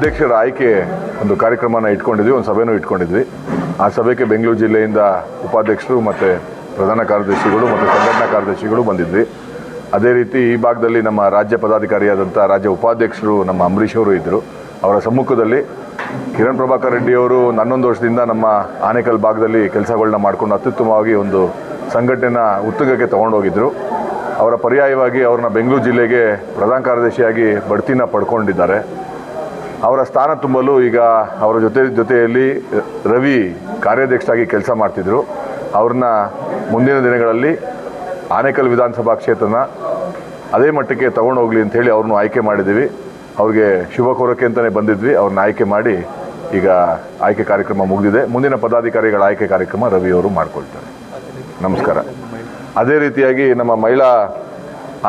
ಅಧ್ಯಕ್ಷರ ಆಯ್ಕೆ ಒಂದು ಕಾರ್ಯಕ್ರಮನ ಇಟ್ಕೊಂಡಿದ್ವಿ, ಒಂದು ಸಭೆನೂ ಇಟ್ಕೊಂಡಿದ್ವಿ. ಆ ಸಭೆಗೆ ಬೆಂಗಳೂರು ಜಿಲ್ಲೆಯಿಂದ ಉಪಾಧ್ಯಕ್ಷರು ಮತ್ತು ಪ್ರಧಾನ ಕಾರ್ಯದರ್ಶಿಗಳು ಮತ್ತು ಸಂಘಟನಾ ಕಾರ್ಯದರ್ಶಿಗಳು ಬಂದಿದ್ವಿ. ಅದೇ ರೀತಿ ಈ ಭಾಗದಲ್ಲಿ ನಮ್ಮ ರಾಜ್ಯ ಪದಾಧಿಕಾರಿಯಾದಂಥ ರಾಜ್ಯ ಉಪಾಧ್ಯಕ್ಷರು ನಮ್ಮ ಅಂಬರೀಷ್ ಅವರು ಇದ್ದರು. ಅವರ ಸಮ್ಮುಖದಲ್ಲಿ ಕಿರಣ್ ಪ್ರಭಾಕರ್ ರೆಡ್ಡಿ ಅವರು ಒಂದು ಹನ್ನೊಂದು ವರ್ಷದಿಂದ ನಮ್ಮ ಆನೇಕಲ್ ಭಾಗದಲ್ಲಿ ಕೆಲಸಗಳನ್ನ ಮಾಡಿಕೊಂಡು ಅತ್ಯುತ್ತಮವಾಗಿ ಒಂದು ಸಂಘಟನೆನ ಉತ್ತುಂಗಕ್ಕೆ ತೊಗೊಂಡೋಗಿದ್ದರು ಅವರ ಪರ್ಯಾಯವಾಗಿ ಅವ್ರನ್ನ ಬೆಂಗಳೂರು ಜಿಲ್ಲೆಗೆ ಪ್ರಧಾನ ಕಾರ್ಯದರ್ಶಿಯಾಗಿ ಬಡ್ತಿನ ಪಡ್ಕೊಂಡಿದ್ದಾರೆ. ಅವರ ಸ್ಥಾನ ತುಂಬಲು ಈಗ ಅವರ ಜೊತೆ, ಜೊತೆಯಲ್ಲಿ ರವಿ ಕಾರ್ಯಾಧ್ಯಕ್ಷರಾಗಿ ಕೆಲಸ ಮಾಡ್ತಿದ್ರು. ಅವ್ರನ್ನ ಮುಂದಿನ ದಿನಗಳಲ್ಲಿ ಆನೇಕಲ್ ವಿಧಾನಸಭಾ ಕ್ಷೇತ್ರನ ಅದೇ ಮಟ್ಟಕ್ಕೆ ತಗೊಂಡು ಹೋಗ್ಲಿ ಅಂತ ಹೇಳಿ ಅವ್ರನ್ನೂ ಆಯ್ಕೆ ಮಾಡಿದ್ದೀವಿ. ಅವ್ರಿಗೆ ಶುಭ ಕೋರಕ್ಕೆ ಅಂತಲೇ ಬಂದಿದ್ವಿ. ಅವ್ರನ್ನ ಆಯ್ಕೆ ಮಾಡಿ ಈಗ ಆಯ್ಕೆ ಕಾರ್ಯಕ್ರಮ ಮುಗಿದಿದೆ. ಮುಂದಿನ ಪದಾಧಿಕಾರಿಗಳ ಆಯ್ಕೆ ಕಾರ್ಯಕ್ರಮ ರವಿ ಅವರು ಮಾಡ್ಕೊಳ್ತಾರೆ. ನಮಸ್ಕಾರ. ಅದೇ ರೀತಿಯಾಗಿ ನಮ್ಮ ಮಹಿಳಾ,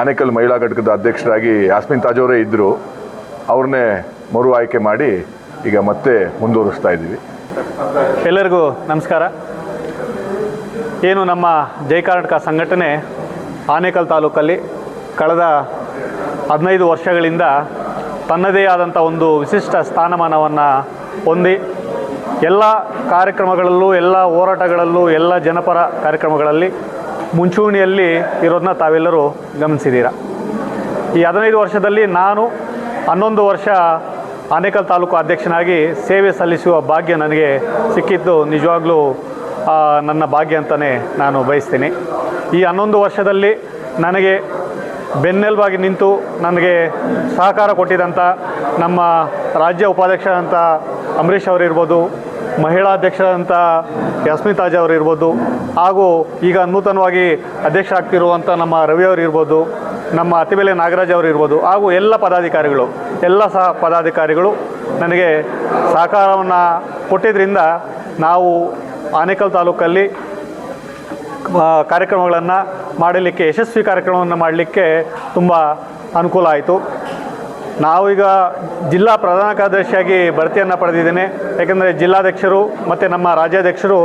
ಆನೇಕಲ್ ಮಹಿಳಾ ಘಟಕದ ಅಧ್ಯಕ್ಷರಾಗಿ ಯಾಸ್ಮಿನ್ ತಾಜ್ ಅವರೇ ಇದ್ದರು ಅವ್ರನ್ನೇ ಮರು ಆಯ್ಕೆ ಮಾಡಿ ಈಗ ಮತ್ತೆ ಮುಂದುವರಿಸ್ತಾ ಇದ್ದೀವಿ. ಎಲ್ಲರಿಗೂ ನಮಸ್ಕಾರ. ಏನು ನಮ್ಮ ಜೈ ಕರ್ನಾಟಕ ಸಂಘಟನೆ ಆನೇಕಲ್ ತಾಲೂಕಲ್ಲಿ ಕಳೆದ ಹದಿನೈದು ವರ್ಷಗಳಿಂದ ತನ್ನದೇ ಆದಂಥ ಒಂದು ವಿಶಿಷ್ಟ ಸ್ಥಾನಮಾನವನ್ನು ಹೊಂದಿ ಎಲ್ಲ ಕಾರ್ಯಕ್ರಮಗಳಲ್ಲೂ, ಎಲ್ಲ ಹೋರಾಟಗಳಲ್ಲೂ, ಎಲ್ಲ ಜನಪರ ಕಾರ್ಯಕ್ರಮಗಳಲ್ಲಿ ಮುಂಚೂಣಿಯಲ್ಲಿ ಇರೋದನ್ನ ತಾವೆಲ್ಲರೂ ಗಮನಿಸಿದ್ದೀರಾ. ಈ ಹದಿನೈದು ವರ್ಷದಲ್ಲಿ ನಾನು ಹನ್ನೊಂದು ವರ್ಷ ಆನೇಕಲ್ ತಾಲೂಕು ಅಧ್ಯಕ್ಷನಾಗಿ ಸೇವೆ ಸಲ್ಲಿಸುವ ಭಾಗ್ಯ ನನಗೆ ಸಿಕ್ಕಿದ್ದು ನಿಜವಾಗ್ಲೂ ನನ್ನ ಭಾಗ್ಯ ಅಂತಲೇ ನಾನು ಬಯಸ್ತೀನಿ. ಈ ಹನ್ನೊಂದು ವರ್ಷದಲ್ಲಿ ನನಗೆ ಬೆನ್ನೆಲುಬಾಗಿ ನಿಂತು ನನಗೆ ಸಹಕಾರ ಕೊಟ್ಟಿದಂಥ ನಮ್ಮ ರಾಜ್ಯ ಉಪಾಧ್ಯಕ್ಷರಂಥ ಅಂಬರೀಷ್ ಅವರಿರ್ಬೋದು, ಮಹಿಳಾ ಅಧ್ಯಕ್ಷರಂಥ ಯಸ್ಮಿತಾಜ್ ತಾಜ್ ಅವರಿರ್ಬೋದು ಹಾಗೂ ಈಗ ನೂತನವಾಗಿ ಅಧ್ಯಕ್ಷ ಆಗ್ತಿರುವಂಥ ನಮ್ಮ ರವಿ ಅವರು ಇರ್ಬೋದು ನಮ್ಮ ಅತಿಬೆಲೆ ನಾಗರಾಜ್ ಅವರು ಇರ್ಬೋದು, ಹಾಗೂ ಎಲ್ಲ ಪದಾಧಿಕಾರಿಗಳು, ಎಲ್ಲ ಸಹ ಪದಾಧಿಕಾರಿಗಳು ನನಗೆ ಸಹಕಾರವನ್ನು ಕೊಟ್ಟಿದ್ದರಿಂದ ನಾವು ಆನೇಕಲ್ ತಾಲೂಕಲ್ಲಿ ಕಾರ್ಯಕ್ರಮಗಳನ್ನು ಮಾಡಲಿಕ್ಕೆ, ಯಶಸ್ವಿ ಕಾರ್ಯಕ್ರಮವನ್ನು ಮಾಡಲಿಕ್ಕೆ ತುಂಬ ಅನುಕೂಲ ಆಯಿತು. ನಾವೀಗ ಜಿಲ್ಲಾ ಪ್ರಧಾನ ಕಾರ್ಯದರ್ಶಿಯಾಗಿ ಬಡ್ತಿಯನ್ನು ಪಡೆದಿದ್ದೇನೆ. ಯಾಕೆಂದರೆ ಜಿಲ್ಲಾಧ್ಯಕ್ಷರು ಮತ್ತು ನಮ್ಮ ರಾಜ್ಯಾಧ್ಯಕ್ಷರು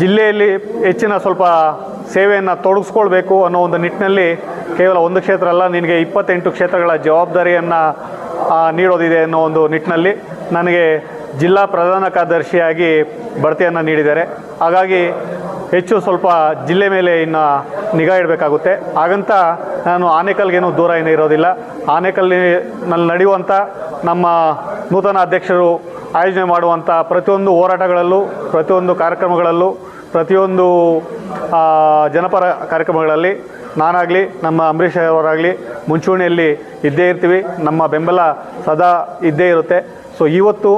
ಜಿಲ್ಲೆಯಲ್ಲಿ ಹೆಚ್ಚಿನ ಸ್ವಲ್ಪ ಸೇವೆಯನ್ನು ತೊಡಗಿಸ್ಕೊಳ್ಬೇಕು ಅನ್ನೋ ಒಂದು ನಿಟ್ಟಿನಲ್ಲಿ ಕೇವಲ ಒಂದು ಕ್ಷೇತ್ರ ಅಲ್ಲ, ನಿನಗೆ ಇಪ್ಪತ್ತೆಂಟು ಕ್ಷೇತ್ರಗಳ ಜವಾಬ್ದಾರಿಯನ್ನು ನೀಡೋದಿದೆ ಅನ್ನೋ ಒಂದು ನಿಟ್ಟಿನಲ್ಲಿ ನನಗೆ ಜಿಲ್ಲಾ ಪ್ರಧಾನ ಕಾರ್ಯದರ್ಶಿಯಾಗಿ ಬಡ್ತಿಯನ್ನು ನೀಡಿದ್ದಾರೆ. ಹಾಗಾಗಿ ಹೆಚ್ಚು ಸ್ವಲ್ಪ ಜಿಲ್ಲೆ ಮೇಲೆ ಇನ್ನು ನಿಗಾ ಇಡಬೇಕಾಗುತ್ತೆ. ಹಾಗಂತ ನಾನು ಆನೇಕಲ್ಗೇನು ದೂರ ಏನೂ ಇರೋದಿಲ್ಲ. ಆನೇಕಲ್ನಲ್ಲಿ ನಡೆಯುವಂಥ ನಮ್ಮ ನೂತನ ಅಧ್ಯಕ್ಷರು ಆಯೋಜನೆ ಮಾಡುವಂಥ ಪ್ರತಿಯೊಂದು ಹೋರಾಟಗಳಲ್ಲೂ, ಪ್ರತಿಯೊಂದು ಕಾರ್ಯಕ್ರಮಗಳಲ್ಲೂ, ಪ್ರತಿಯೊಂದು ಜನಪರ ಕಾರ್ಯಕ್ರಮಗಳಲ್ಲಿ ನಾನಾಗಲಿ, ನಮ್ಮ ಅಂಬರೀಷ್ ಅವರಾಗಲಿ ಮುಂಚೂಣಿಯಲ್ಲಿ ಇದ್ದೇ ಇರ್ತೀವಿ. ನಮ್ಮ ಬೆಂಬಲ ಸದಾ ಇದ್ದೇ ಇರುತ್ತೆ. ಸೊ ಇವತ್ತು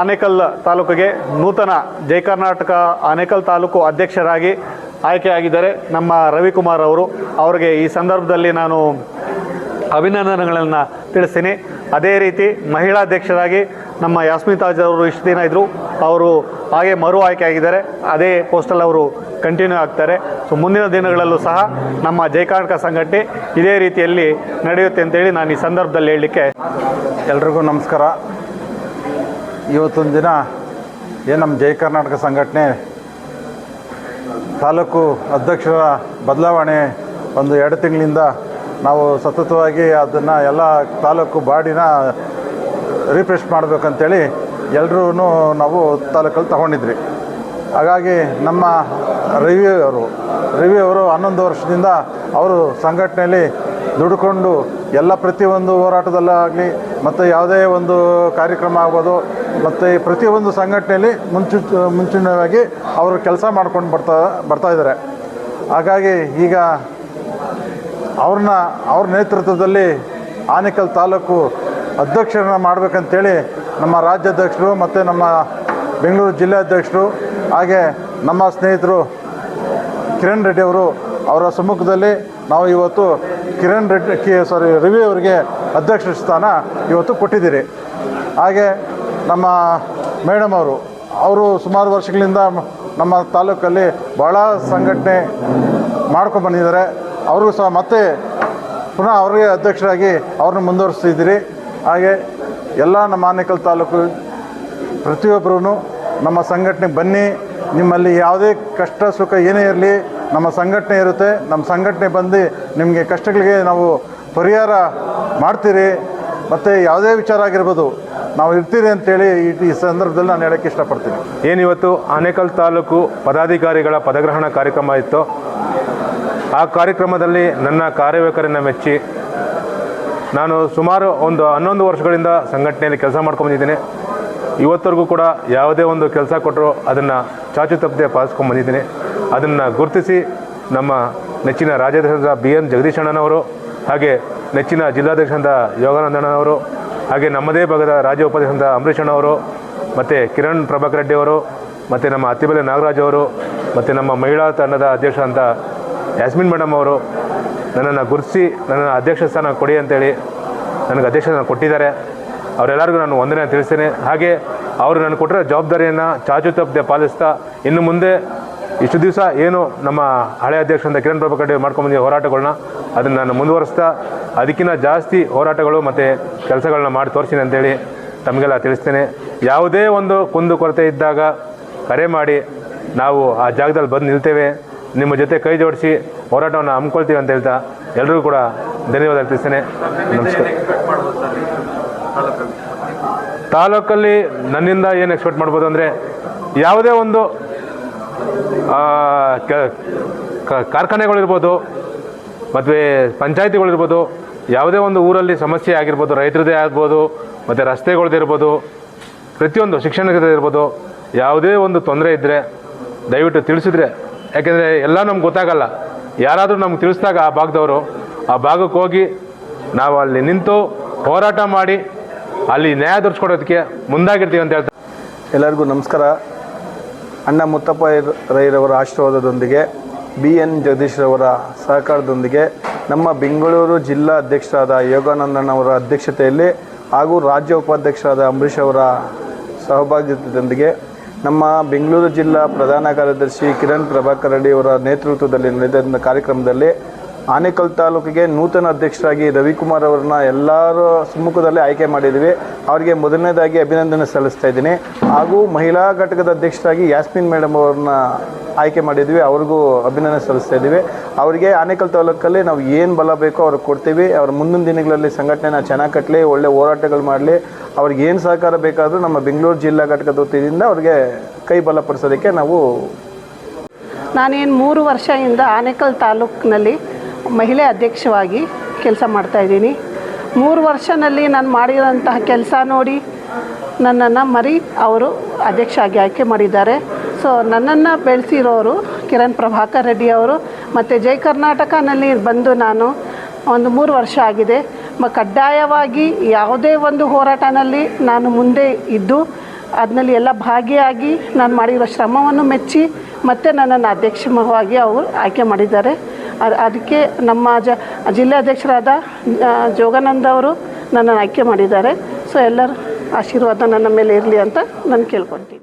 ಆನೇಕಲ್ ತಾಲೂಕಿಗೆ ನೂತನ ಜೈ ಕರ್ನಾಟಕ ಆನೇಕಲ್ ತಾಲೂಕು ಅಧ್ಯಕ್ಷರಾಗಿ ಆಯ್ಕೆಯಾಗಿದ್ದಾರೆ ನಮ್ಮ ರವಿಕುಮಾರ್ ಅವರು. ಅವರಿಗೆ ಈ ಸಂದರ್ಭದಲ್ಲಿ ನಾನು ಅಭಿನಂದನೆಗಳನ್ನು ತಿಳಿಸ್ತೀನಿ. ಅದೇ ರೀತಿ ಮಹಿಳಾ ಅಧ್ಯಕ್ಷರಾಗಿ ನಮ್ಮ ಯಾಸ್ಮಿನ್ ತಾಜ್ ಅವರು ಇಷ್ಟು ದಿನ ಇದ್ದರು ಅವರು ಹಾಗೆ ಮರು ಆಯ್ಕೆ ಆಗಿದ್ದಾರೆ. ಅದೇ ಪೋಸ್ಟಲ್ಲಿ ಅವರು ಕಂಟಿನ್ಯೂ ಆಗ್ತಾರೆ. ಸೊ ಮುಂದಿನ ದಿನಗಳಲ್ಲೂ ಸಹ ನಮ್ಮ ಜೈ ಕರ್ನಾಟಕ ಸಂಘಟನೆ ಇದೇ ರೀತಿಯಲ್ಲಿ ನಡೆಯುತ್ತೆ ಅಂತೇಳಿ ನಾನು ಈ ಸಂದರ್ಭದಲ್ಲಿ ಹೇಳಲಿಕ್ಕೆ ಎಲ್ರಿಗೂ ನಮಸ್ಕಾರ. ಇವತ್ತೊಂದು ದಿನ ಏನು ನಮ್ಮ ಜೈ ಕರ್ನಾಟಕ ಸಂಘಟನೆ ತಾಲೂಕು ಅಧ್ಯಕ್ಷರ ಬದಲಾವಣೆ ಒಂದು ಎರಡು ತಿಂಗಳಿಂದ ನಾವು ಸತತವಾಗಿ ಅದನ್ನು ಎಲ್ಲ ತಾಲೂಕು ಬಾಡಿನ ರಿಫ್ರೆಶ್ ಮಾಡಬೇಕಂತೇಳಿ ಎಲ್ಲರೂ ನಾವು ತಾಲೂಕಲ್ಲಿ ತಗೊಂಡಿದ್ರಿ ಹಾಗಾಗಿ ನಮ್ಮ ರವಿ ಅವರು ರವಿ ಅವರು ಹನ್ನೊಂದು ವರ್ಷದಿಂದ ಅವರು ಸಂಘಟನೆಯಲ್ಲಿ ದುಡ್ಕೊಂಡು ಎಲ್ಲ ಪ್ರತಿಯೊಂದು ಹೋರಾಟದಲ್ಲಾಗಲಿ ಮತ್ತು ಯಾವುದೇ ಒಂದು ಕಾರ್ಯಕ್ರಮ ಆಗ್ಬೋದು, ಮತ್ತು ಪ್ರತಿಯೊಂದು ಸಂಘಟನೆಯಲ್ಲಿ ಮುಂಚು, ಮುಂಚಿನವಾಗಿ ಅವರು ಕೆಲಸ ಮಾಡ್ಕೊಂಡು ಬರ್ತಾ ಬರ್ತಾ ಇದ್ದಾರೆ. ಹಾಗಾಗಿ ಈಗ ಅವ್ರನ್ನ, ಅವ್ರ ನೇತೃತ್ವದಲ್ಲಿ ಆನೇಕಲ್ ತಾಲೂಕು ಅಧ್ಯಕ್ಷರನ್ನ ಮಾಡಬೇಕಂತೇಳಿ ನಮ್ಮ ರಾಜ್ಯಾಧ್ಯಕ್ಷರು ಮತ್ತು ನಮ್ಮ ಬೆಂಗಳೂರು ಜಿಲ್ಲಾಧ್ಯಕ್ಷರು ಹಾಗೆ ನಮ್ಮ ಸ್ನೇಹಿತರು ಕಿರಣ್ ರೆಡ್ಡಿ ಅವರು ಅವರ ಸಮ್ಮುಖದಲ್ಲಿ ನಾವು ಇವತ್ತು ಕಿರಣ್ ರೆಡ್ಡಿ ಸಾರಿ ರವಿ ಅವರಿಗೆ ಅಧ್ಯಕ್ಷ ಸ್ಥಾನ ಇವತ್ತು ಕೊಟ್ಟಿದ್ದೀರಿ. ಹಾಗೆ ನಮ್ಮ ಮೇಡಮ್ ಅವರು ಅವರು ಸುಮಾರು ವರ್ಷಗಳಿಂದ ನಮ್ಮ ತಾಲೂಕಲ್ಲಿ ಭಾಳ ಸಂಘಟನೆ ಮಾಡ್ಕೊಂಡು ಬಂದಿದ್ದಾರೆ. ಅವ್ರಿಗೂ ಸಹ ಮತ್ತೆ ಪುನಃ ಅವರಿಗೆ ಅಧ್ಯಕ್ಷರಾಗಿ ಅವ್ರನ್ನ ಮುಂದುವರಿಸ್ತಿದ್ದೀರಿ. ಹಾಗೆ ಎಲ್ಲ ನಮ್ಮ ಆನೇಕಲ್ ತಾಲೂಕು ಪ್ರತಿಯೊಬ್ಬರೂ ನಮ್ಮ ಸಂಘಟನೆಗೆ ಬನ್ನಿ, ನಿಮ್ಮಲ್ಲಿ ಯಾವುದೇ ಕಷ್ಟ, ಸುಖ ಏನೇ ಇರಲಿ, ನಮ್ಮ ಸಂಘಟನೆ ಇರುತ್ತೆ. ನಮ್ಮ ಸಂಘಟನೆ ಬಂದು ನಿಮಗೆ ಕಷ್ಟಗಳಿಗೆ ನಾವು ಪರಿಹಾರ ಮಾಡ್ತೀರಿ. ಮತ್ತು ಯಾವುದೇ ವಿಚಾರ ಆಗಿರ್ಬೋದು, ನಾವು ಇರ್ತೀರಿ ಅಂತೇಳಿ ಈ ಸಂದರ್ಭದಲ್ಲಿ ನಾನು ಹೇಳೋಕ್ಕೆ ಇಷ್ಟಪಡ್ತೀನಿ. ಏನಿವತ್ತು ಆನೇಕಲ್ ತಾಲೂಕು ಪದಾಧಿಕಾರಿಗಳ ಪದಗ್ರಹಣ ಕಾರ್ಯಕ್ರಮ ಇತ್ತು. ಆ ಕಾರ್ಯಕ್ರಮದಲ್ಲಿ ನನ್ನ ಕಾರ್ಯವೈಖರಿನ ಮೆಚ್ಚಿ ನಾನು ಸುಮಾರು ಒಂದು ಹನ್ನೊಂದು ವರ್ಷಗಳಿಂದ ಸಂಘಟನೆಯಲ್ಲಿ ಕೆಲಸ ಮಾಡ್ಕೊಂಬಂದಿದ್ದೀನಿ. ಇವತ್ತರೆಗೂ ಕೂಡ ಯಾವುದೇ ಒಂದು ಕೆಲಸ ಕೊಟ್ಟರು ಅದನ್ನು ಚಾಚು ತಪ್ಪದೆ ಪಾಲಿಸ್ಕೊಂಬಂದಿದ್ದೀನಿ ಅದನ್ನು ಗುರುತಿಸಿ ನಮ್ಮ ನೆಚ್ಚಿನ ರಾಜ್ಯಾಧ್ಯಕ್ಷ ಬಿ ಎನ್ ಜಗದೀಶ್ ಅಣ್ಣನವರು ಹಾಗೆ ನೆಚ್ಚಿನ ಜಿಲ್ಲಾಧ್ಯಕ್ಷರಾದ ಯೋಗಾನಂದಣ್ಣನವರು ಹಾಗೆ ನಮ್ಮದೇ ಭಾಗದ ರಾಜ್ಯ ಉಪಾಧ್ಯಕ್ಷರಾದ ಅಂಬರೀಷ್ ಅಣ್ಣವರು ಮತ್ತು ಕಿರಣ್ ಪ್ರಭಾಕರ್ ರೆಡ್ಡಿ ಅವರು ಮತ್ತು ನಮ್ಮ ಅತ್ತಿಬೆಲೆ ನಾಗರಾಜ್ ಅವರು ಮತ್ತು ನಮ್ಮ ಮಹಿಳಾ ತಂಡದ ಅಧ್ಯಕ್ಷ ಅಂತ ಯಾಸ್ಮಿನ್ ಮೇಡಮ್ ಅವರು ನನ್ನನ್ನು ಗುರುತಿಸಿ ನನ್ನನ್ನು ಅಧ್ಯಕ್ಷ ಸ್ಥಾನ ಕೊಡಿ ಅಂತೇಳಿ ನನಗೆ ಅಧ್ಯಕ್ಷ ಸ್ಥಾನ ಕೊಟ್ಟಿದ್ದಾರೆ. ಅವರೆಲ್ಲರಿಗೂ ನಾನು ವಂದನೆ ತಿಳಿಸ್ತೇನೆ. ಹಾಗೆ ಅವರು ನನಗೆ ಕೊಟ್ಟಿರೋ ಜವಾಬ್ದಾರಿಯನ್ನು ಚಾಚು ತಪ್ಪದೆ ಪಾಲಿಸ್ತಾ ಇನ್ನು ಮುಂದೆ ಇಷ್ಟು ದಿವಸ ಏನು ನಮ್ಮ ಹಳೆ ಅಧ್ಯಕ್ಷರಿಂದ ಕಿರಣ್ ಪ್ರಭಾಕರ್ ಕಡೆ ಮಾಡ್ಕೊಂಡ್ಬಂದಿ ಹೋರಾಟಗಳನ್ನ ಅದನ್ನು ನಾನು ಮುಂದುವರಿಸ್ತಾ ಅದಕ್ಕಿಂತ ಜಾಸ್ತಿ ಹೋರಾಟಗಳು ಮತ್ತು ಕೆಲಸಗಳನ್ನ ಮಾಡಿ ತೋರಿಸ್ತೀನಿ ಅಂತೇಳಿ ತಮಗೆಲ್ಲ ತಿಳಿಸ್ತೇನೆ. ಯಾವುದೇ ಒಂದು ಕುಂದು ಕೊರತೆ ಇದ್ದಾಗ ಕರೆ ಮಾಡಿ ನಾವು ಆ ಜಾಗದಲ್ಲಿ ಬಂದು ನಿಲ್ತೇವೆ. ನಿಮ್ಮ ಜೊತೆ ಕೈ ಜೋಡಿಸಿ ಹೋರಾಟವನ್ನು ಹಮ್ಮಿಕೊಳ್ತೀವಿ ಅಂತ ಹೇಳ್ತಾ ಎಲ್ಲರಿಗೂ ಕೂಡ ಧನ್ಯವಾದ ತಿಳಿಸ್ತೇನೆ. ನಮಸ್ಕಾರ. ತಾಲೂಕಲ್ಲಿ ನನ್ನಿಂದ ಏನು ಎಕ್ಸ್ಪೆಕ್ಟ್ ಮಾಡ್ಬೋದು ಅಂದರೆ ಯಾವುದೇ ಒಂದು ಕಾರ್ಖಾನೆಗಳಿರ್ಬೋದು ಮತ್ತು ಪಂಚಾಯತಿಗಳಿರ್ಬೋದು, ಯಾವುದೇ ಒಂದು ಊರಲ್ಲಿ ಸಮಸ್ಯೆ ಆಗಿರ್ಬೋದು, ರೈತರದೇ ಆಗ್ಬೋದು, ಮತ್ತು ರಸ್ತೆಗಳದ್ದಿರ್ಬೋದು ಪ್ರತಿಯೊಂದು ಇರ್ಬೋದು, ಯಾವುದೇ ಒಂದು ತೊಂದರೆ ಇದ್ದರೆ ದಯವಿಟ್ಟು ತಿಳಿಸಿದ್ರೆ. ಯಾಕೆಂದರೆ ಎಲ್ಲ ನಮ್ಗೆ ಗೊತ್ತಾಗಲ್ಲ. ಯಾರಾದರೂ ನಮ್ಗೆ ತಿಳಿಸಿದಾಗ ಆ ಭಾಗದವರು ಆ ಭಾಗಕ್ಕೆ ಹೋಗಿ ನಾವು ಅಲ್ಲಿ ನಿಂತು ಹೋರಾಟ ಮಾಡಿ ಅಲ್ಲಿ ನ್ಯಾಯ ದೊರಕಿಸ್ಕೊಡೋದಕ್ಕೆ ಮುಂದಾಗಿರ್ತೀವಿ ಅಂತ ಹೇಳ್ತಾರೆ ಎಲ್ಲರಿಗೂ ನಮಸ್ಕಾರ. ಅಣ್ಣ ಮುತ್ತಪ್ಪ ರೈರವರ ಆಶೀರ್ವಾದದೊಂದಿಗೆ, ಬಿ ಎನ್ ಜಗದೀಶ್ರವರ ಸಹಕಾರದೊಂದಿಗೆ ನಮ್ಮ ಬೆಂಗಳೂರು ಜಿಲ್ಲಾ ಅಧ್ಯಕ್ಷರಾದ ಯೋಗಾನಂದಣ್ಣವರ ಅಧ್ಯಕ್ಷತೆಯಲ್ಲಿ ಹಾಗೂ ರಾಜ್ಯ ಉಪಾಧ್ಯಕ್ಷರಾದ ಅಂಬರೀಷ್ ಅವರ ಸಹಭಾಗಿತ್ವದೊಂದಿಗೆ ನಮ್ಮ ಬೆಂಗಳೂರು ಜಿಲ್ಲಾ ಪ್ರಧಾನ ಕಾರ್ಯದರ್ಶಿ ಕಿರಣ್ ಪ್ರಭಾಕರ್ ರೆಡ್ಡಿಯವರ ನೇತೃತ್ವದಲ್ಲಿ ನಡೆದ ಕಾರ್ಯಕ್ರಮದಲ್ಲಿ ಆನೇಕಲ್ ತಾಲೂಕಿಗೆ ನೂತನ ಅಧ್ಯಕ್ಷರಾಗಿ ರವಿಕುಮಾರ್ ಅವರನ್ನ ಎಲ್ಲರ ಸಮ್ಮುಖದಲ್ಲಿ ಆಯ್ಕೆ ಮಾಡಿದ್ದೀವಿ ಅವರಿಗೆ ಮೊದಲನೇದಾಗಿ ಅಭಿನಂದನೆ ಸಲ್ಲಿಸ್ತಾ ಇದ್ದೀನಿ. ಹಾಗೂ ಮಹಿಳಾ ಘಟಕದ ಅಧ್ಯಕ್ಷರಾಗಿ ಯಾಸ್ಮಿನ್ ಮೇಡಮ್ ಅವ್ರನ್ನ ಆಯ್ಕೆ ಮಾಡಿದ್ದೀವಿ ಅವ್ರಿಗೂ ಅಭಿನಂದನೆ ಸಲ್ಲಿಸ್ತಾ ಇದ್ದೀವಿ. ಅವರಿಗೆ ಆನೇಕಲ್ ತಾಲೂಕಲ್ಲಿ ನಾವು ಏನು ಬಲ ಬೇಕೋ ಅವ್ರಿಗೆ ಕೊಡ್ತೀವಿ. ಅವ್ರ ಮುಂದಿನ ದಿನಗಳಲ್ಲಿ ಸಂಘಟನೆನ ಚೆನ್ನಾಗಿ ಕಟ್ಟಲಿ ಒಳ್ಳೆ ಹೋರಾಟಗಳು ಮಾಡಲಿ. ಅವ್ರಿಗೆ ಏನು ಸಹಕಾರ ಬೇಕಾದರೂ ನಮ್ಮ ಬೆಂಗಳೂರು ಜಿಲ್ಲಾ ಘಟಕದ ವತಿಯಿಂದ ಅವ್ರಿಗೆ ಕೈ ಬಲಪಡಿಸೋದಕ್ಕೆ ನಾವು ನಾನೇನು ಮೂರು ವರ್ಷದಿಂದ ಆನೇಕಲ್ ತಾಲೂಕಿನಲ್ಲಿ ಮಹಿಳೆ ಅಧ್ಯಕ್ಷವಾಗಿ ಕೆಲಸ ಮಾಡ್ತಾಯಿದ್ದೀನಿ ಮೂರು ವರ್ಷದಲ್ಲಿ ನಾನು ಮಾಡಿರೋಂತಹ ಕೆಲಸ ನೋಡಿ ನನ್ನನ್ನು ಮರಿ ಅವರು ಅಧ್ಯಕ್ಷ ಆಗಿ ಆಯ್ಕೆ ಮಾಡಿದ್ದಾರೆ. ಸೊ ನನ್ನನ್ನು ಬೆಳೆಸಿರೋರು ಕಿರಣ್ ಪ್ರಭಾಕರ್ ರೆಡ್ಡಿ ಅವರು ಮತ್ತು ಜೈ ಕರ್ನಾಟಕನಲ್ಲಿ ಬಂದು ನಾನು ಒಂದು ಮೂರು ವರ್ಷ ಆಗಿದೆ. ಮ, ಕಡ್ಡಾಯವಾಗಿ ಯಾವುದೇ ಒಂದು ಹೋರಾಟನಲ್ಲಿ ನಾನು ಮುಂದೆ ಇದ್ದು ಅದರಲ್ಲಿ ಎಲ್ಲ ಭಾಗಿಯಾಗಿ ನಾನು ಮಾಡಿರೋ ಶ್ರಮವನ್ನು ಮೆಚ್ಚಿ ಮತ್ತೆ ನನ್ನನ್ನು ಅಧ್ಯಕ್ಷವಾಗಿ ಅವರು ಆಯ್ಕೆ ಮಾಡಿದ್ದಾರೆ. ಅದಕ್ಕೆ ನಮ್ಮ ಜ ಜಿಲ್ಲಾಧ್ಯಕ್ಷರಾದ ಜೋಗಾನಂದ ಅವರು ನನ್ನನ್ನು ಆಯ್ಕೆ ಮಾಡಿದ್ದಾರೆ. ಸೊ ಎಲ್ಲರ ಆಶೀರ್ವಾದ ನನ್ನ ಮೇಲೆ ಇರಲಿ ಅಂತ ನಾನು ಕೇಳ್ಕೊತೀನಿ